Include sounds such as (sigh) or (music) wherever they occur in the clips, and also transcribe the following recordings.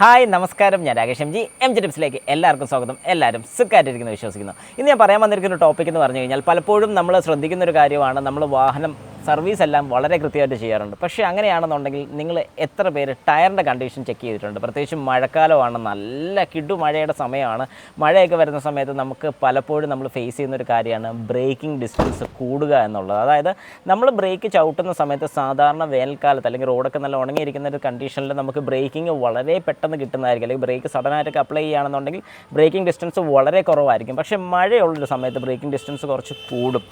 Hi നമസ്കാരം. ഞാൻ Rakesh G. M G ടിപ്സിലേക്ക് എല്ലാവർക്കും സ്വാഗതം. എല്ലാവരും സുഖമായിട്ടിരിക്കുന്നു വിശ്വസിക്കുന്നു. ഇന്ന് ഞാൻ പറയാൻ വന്നിരിക്കുന്ന ഒരു ടോപ്പിക് എന്ന് പറഞ്ഞു കഴിഞ്ഞാൽ പലപ്പോഴും നമ്മൾ ശ്രദ്ധിക്കുന്ന ഒരു കാര്യമാണ് നമ്മൾ വാഹനം സർവീസ് എല്ലാം വളരെ കൃത്യമായിട്ട് ചെയ്യാറുണ്ട്. പക്ഷേ അങ്ങനെയാണെന്നുണ്ടെങ്കിൽ നിങ്ങൾ എത്ര പേര് ടയറിന്റെ കണ്ടീഷൻ ചെക്ക് ചെയ്തിട്ടുണ്ട്? പ്രത്യേകിച്ചും മഴക്കാലമാണ്. നല്ല കിടു മഴയുടെ സമയമാണ്. മഴയൊക്കെ വരുന്ന സമയത്ത് നമുക്ക് പലപ്പോഴും നമ്മൾ ഫേസ് ചെയ്യുന്ന ഒരു കാര്യമാണ് ബ്രേക്കിംഗ് ഡിസ്റ്റൻസ് കൂടുക എന്നുള്ളത്. അതായത് നമ്മൾ ബ്രേക്ക് ചവിട്ടുന്ന സമയത്ത് സാധാരണ വേനൽക്കാലത്ത് അല്ലെങ്കിൽ റോഡൊക്കെ നല്ല ഉണങ്ങിയിരിക്കുന്ന ഒരു കണ്ടീഷനിൽ നമുക്ക് ബ്രേക്കിംഗ് വളരെ പെട്ടെന്ന് കിട്ടുന്നതായിരിക്കും. അല്ലെങ്കിൽ ബ്രേക്ക് സഡനായിട്ടൊക്കെ അപ്ലൈ ചെയ്യുകയാണെന്നുണ്ടെങ്കിൽ ബ്രേക്കിംഗ് ഡിസ്റ്റൻസ് വളരെ കുറവായിരിക്കും. പക്ഷേ മഴയുള്ളൊരു സമയത്ത് ബ്രേക്കിംഗ് ഡിസ്റ്റൻസ് കുറച്ച് കൂടും.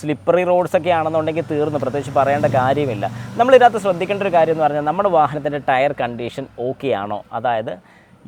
സ്ലിപ്പറി റോഡ്സൊക്കെ ആണെന്നുണ്ടെങ്കിൽ തീർന്നു പ്രത്യേകിച്ച് പറയേണ്ട കാര്യമില്ല. നമ്മൾ നമ്മളിതിനകത്ത് ശ്രദ്ധിക്കേണ്ട ഒരു കാര്യം എന്ന് പറഞ്ഞാൽ നമ്മുടെ വാഹനത്തിന്റെ ടയർ കണ്ടീഷൻ ഓക്കെ ആണോ അതായത്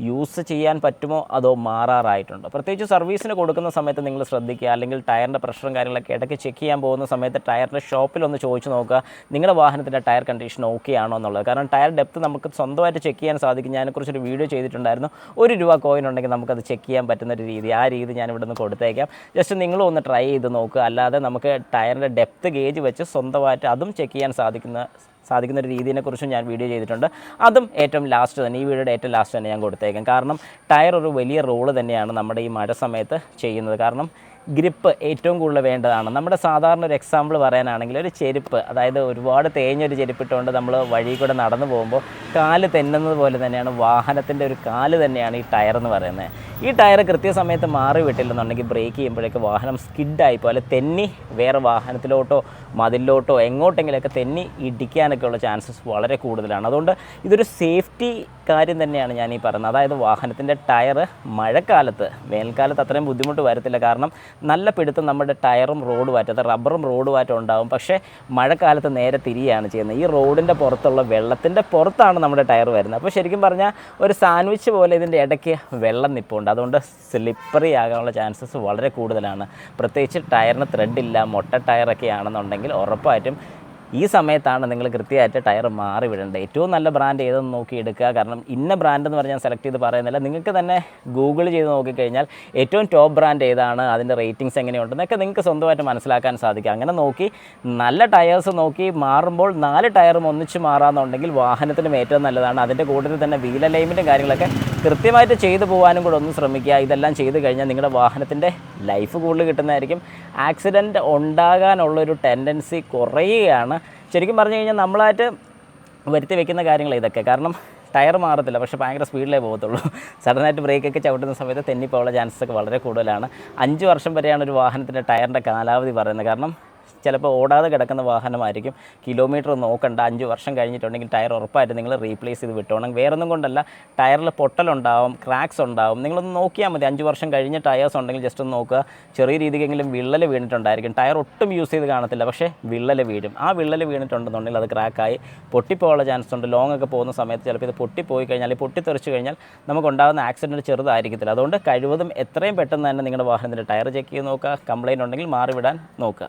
യൂസ് ചെയ്യാൻ പറ്റുമോ അതോ മാറാറായിട്ടുണ്ടോ? പ്രത്യേകിച്ച് സർവീസിന് കൊടുക്കുന്ന സമയത്ത് നിങ്ങൾ ശ്രദ്ധിക്കുക അല്ലെങ്കിൽ ടയറിന്റെ പ്രഷറും കാര്യങ്ങളൊക്കെ ഇടയ്ക്ക് ചെക്ക് ചെയ്യാൻ പോകുന്ന സമയത്ത് ടയറിന്റെ ഷോപ്പിൽ ഒന്ന് ചോദിച്ചു നോക്കുക നിങ്ങളുടെ വാഹനത്തിന്റെ ടയർ കണ്ടീഷൻ ഓക്കെ ആണോ എന്നുള്ളത്. കാരണം ടയർ ഡെപ്ത് നമുക്ക് സ്വന്തമായിട്ട് ചെക്ക് ചെയ്യാൻ സാധിക്കും. ഞാനെക്കുറിച്ചൊരു വീഡിയോ ചെയ്തിട്ടുണ്ടായിരുന്നു. ഒരു രൂപ കോയിൻ ഉണ്ടെങ്കിൽ നമുക്കത് ചെക്ക് ചെയ്യാൻ പറ്റുന്ന ഒരു രീതി. ആ രീതി ഞാൻ ഇവിടെ നിന്ന് കൊടുത്തേക്കാം. ജസ്റ്റ് നിങ്ങളും ഒന്ന് ട്രൈ ചെയ്ത് നോക്കുക. അല്ലാതെ നമുക്ക് ടയറിന്റെ ഡെപ്ത് ഗേജ് വെച്ച് സ്വന്തമായിട്ട് അതും ചെക്ക് ചെയ്യാൻ സാധിക്കുന്ന സാധിക്കുന്ന ഒരു രീതിയെക്കുറിച്ചും ഞാൻ വീഡിയോ ചെയ്തിട്ടുണ്ട്. അതും ഏറ്റവും ലാസ്റ്റ് തന്നെ. ഈ വീഡിയോയുടെ ഏറ്റവും ലാസ്റ്റ് തന്നെ ഞാൻ കൊടുത്തേക്കാം. കാരണം ടയർ ഒരു വലിയ റോൾ തന്നെയാണ് നമ്മുടെ ഈ മഴ സമയത്ത് ചെയ്യുന്നത്. കാരണം ഗ്രിപ്പ് ഏറ്റവും കൂടുതൽ വേണ്ടതാണ്. നമ്മുടെ സാധാരണ ഒരു എക്സാമ്പിൾ പറയാനാണെങ്കിൽ ഒരു ചെരുപ്പ് അതായത് ഒരുപാട് തേഞ്ഞൊരു ചെരുപ്പിട്ടുകൊണ്ട് നമ്മൾ വഴി കൂടെ നടന്നു പോകുമ്പോൾ കാൽ തെന്നുന്നത് പോലെ തന്നെയാണ് വാഹനത്തിന്റെ ഒരു കാൽ തന്നെയാണ് ഈ ടയർ എന്ന് പറയുന്നത്. ഈ ടയർ കൃത്യസമയത്ത് മാറി വിട്ടില്ലെന്നുണ്ടെങ്കിൽ ബ്രേക്ക് ചെയ്യുമ്പോഴേക്ക് വാഹനം സ്കിഡായി പോലെ തെന്നി വേറെ വാഹനത്തിലോട്ടോ മതിലിലോട്ടോ എങ്ങോട്ടെങ്കിലൊക്കെ തെന്നി ഇടിക്കാനൊക്കെ ഉള്ള ചാൻസസ് വളരെ കൂടുതലാണ്. അതുകൊണ്ട് ഇതൊരു സേഫ്റ്റി കാര്യം തന്നെയാണ് ഞാൻ ഈ പറയുന്നത്. അതായത് വാഹനത്തിന്റെ ടയർ മഴക്കാലത്ത് വേനൽക്കാലത്ത് അത്രയും ബുദ്ധിമുട്ട് വരത്തില്ല. കാരണം നല്ല പിടുത്തം നമ്മുടെ ടയറും റോഡ് അത് റബ്ബറും റോഡ് മാറ്റം ഉണ്ടാകും പക്ഷേ മഴക്കാലത്ത് നേരെ തിരിയാണ് ചെയ്യുന്നത്. ഈ റോഡിന്റെ പുറത്തുള്ള വെള്ളത്തിന്റെ പുറത്താണ് നമ്മുടെ ടയർ വരുന്നത്. അപ്പോൾ ശരിക്കും പറഞ്ഞാൽ ഒരു സാൻഡ്വിച്ച് പോലെ ഇതിന്റെ ഇടയ്ക്ക് വെള്ളം നിൽപ്പുണ്ട് അതുകൊണ്ട് സ്ലിപ്പറി ആകാനുള്ള ചാൻസസ് വളരെ കൂടുതലാണ്. പ്രത്യേകിച്ച് ടയറിന് ത്രെഡ് ഇല്ല മൊട്ട ടയറൊക്കെ ആണെന്നുണ്ടെങ്കിൽ ഉറപ്പായിട്ടും ഈ സമയത്താണ് നിങ്ങൾ കൃത്യമായിട്ട് ടയർ മാറി വിടേണ്ടത്. ഏറ്റവും നല്ല ബ്രാൻഡ് ഏതെന്ന് നോക്കി എടുക്കുക. കാരണം ഇന്ന ബ്രാൻഡ് എന്ന് പറഞ്ഞാൽ സെലക്ട് ചെയ്ത് പറയുന്നില്ല. നിങ്ങൾക്ക് തന്നെ ഗൂഗിൾ ചെയ്ത് നോക്കിക്കഴിഞ്ഞാൽ ഏറ്റവും ടോപ്പ് ബ്രാൻഡ് ഏതാണ് അതിന്റെ റേറ്റിംഗ്സ് എങ്ങനെയുണ്ടെന്നൊക്കെ നിങ്ങൾക്ക് സ്വന്തമായിട്ട് മനസ്സിലാക്കാൻ സാധിക്കും. അങ്ങനെ നോക്കി നല്ല ടയേഴ്സ് നോക്കി മാറുമ്പോൾ നാല് ടയറും ഒന്നിച്ച് മാറാമെന്നുണ്ടെങ്കിൽ വാഹനത്തിനും ഏറ്റവും നല്ലതാണ്. അതിന്റെ കൂട്ടത്തിൽ തന്നെ വീൽ അലൈൻമെന്റും കാര്യങ്ങളൊക്കെ കൃത്യമായിട്ട് ചെയ്തു പോകാനും കൂടെ ഒന്ന് ശ്രമിക്കുക. ഇതെല്ലാം ചെയ്ത് കഴിഞ്ഞാൽ നിങ്ങളുടെ വാഹനത്തിന്റെ ലൈഫ് കൂടുതൽ കിട്ടുന്നതായിരിക്കും. ആക്സിഡന്റ് ഉണ്ടാകാനുള്ളൊരു ടെൻഡൻസി കുറയുകയാണ്. ശരിക്കും പറഞ്ഞു കഴിഞ്ഞാൽ നമ്മളായിട്ട് വരുത്തി വെക്കുന്ന കാര്യങ്ങൾ ഇതൊക്കെ. കാരണം ടയർ മാറത്തില്ല. പക്ഷേ ഭയങ്കര സ്പീഡിലേ പോകത്തുള്ളൂ. (laughs) സഡനായിട്ട് ബ്രേക്കൊക്കെ ചവിട്ടുന്ന സമയത്ത് തെന്നിപ്പോയുള്ള ചാൻസസ് ഒക്കെ വളരെ കൂടുതലാണ്. അഞ്ച് വർഷം വരെയാണ് ഒരു വാഹനത്തിന്റെ ടയറിന്റെ കാലാവധി പറയുന്നത്. കാരണം ചിലപ്പോൾ ഓടാതെ കിടക്കുന്ന വാഹനമായിരിക്കും. കിലോമീറ്റർ നോക്കണ്ട അഞ്ച് വർഷം കഴിഞ്ഞിട്ടുണ്ടെങ്കിൽ ടയർ ഉറപ്പായിട്ട് നിങ്ങൾ റീപ്ലേസ് ചെയ്ത് വിട്ടോണം. വേറൊന്നും കൊണ്ടല്ല ടയറിൽ പൊട്ടലുണ്ടാവും ക്രാക്സ് ഉണ്ടാവും. നിങ്ങളൊന്ന് നോക്കിയാൽ മതി അഞ്ച് വർഷം കഴിഞ്ഞ ടയേഴ്സ് ഉണ്ടെങ്കിൽ ജസ്റ്റ് ഒന്ന് നോക്കുക. ചെറിയ രീതിക്കെങ്കിലും വിള്ളൽ വീണിട്ടുണ്ടായിരിക്കും. ടയർ ഒട്ടും യൂസ് ചെയ്ത് കാണത്തില്ല പക്ഷേ വിള്ളൽ വീഴും. ആ വിള്ളൽ വീണിട്ടുണ്ടെന്നുണ്ടെങ്കിൽ അത് ക്രാക്കായി പൊട്ടിപ്പോകാനുള്ള ചാൻസ് ഉണ്ട്. ലോങ് ഒക്കെ പോകുന്ന സമയത്ത് ചിലപ്പോൾ ഇത് പൊട്ടിപ്പോയി കഴിഞ്ഞാൽ പൊട്ടിത്തെറിച്ച് കഴിഞ്ഞാൽ നമുക്കുണ്ടാകുന്ന ആക്സിഡന്റ് ചെറുതായിരിക്കത്തില്ല. അതുകൊണ്ട് കഴിവതും എത്രയും പെട്ടെന്ന് തന്നെ നിങ്ങളുടെ വാഹനത്തിന്റെ ടയർ ചെക്ക് ചെയ്ത് നോക്കുക. കംപ്ലയിന്റ് ഉണ്ടെങ്കിൽ മാറിവിടാൻ നോക്കുക.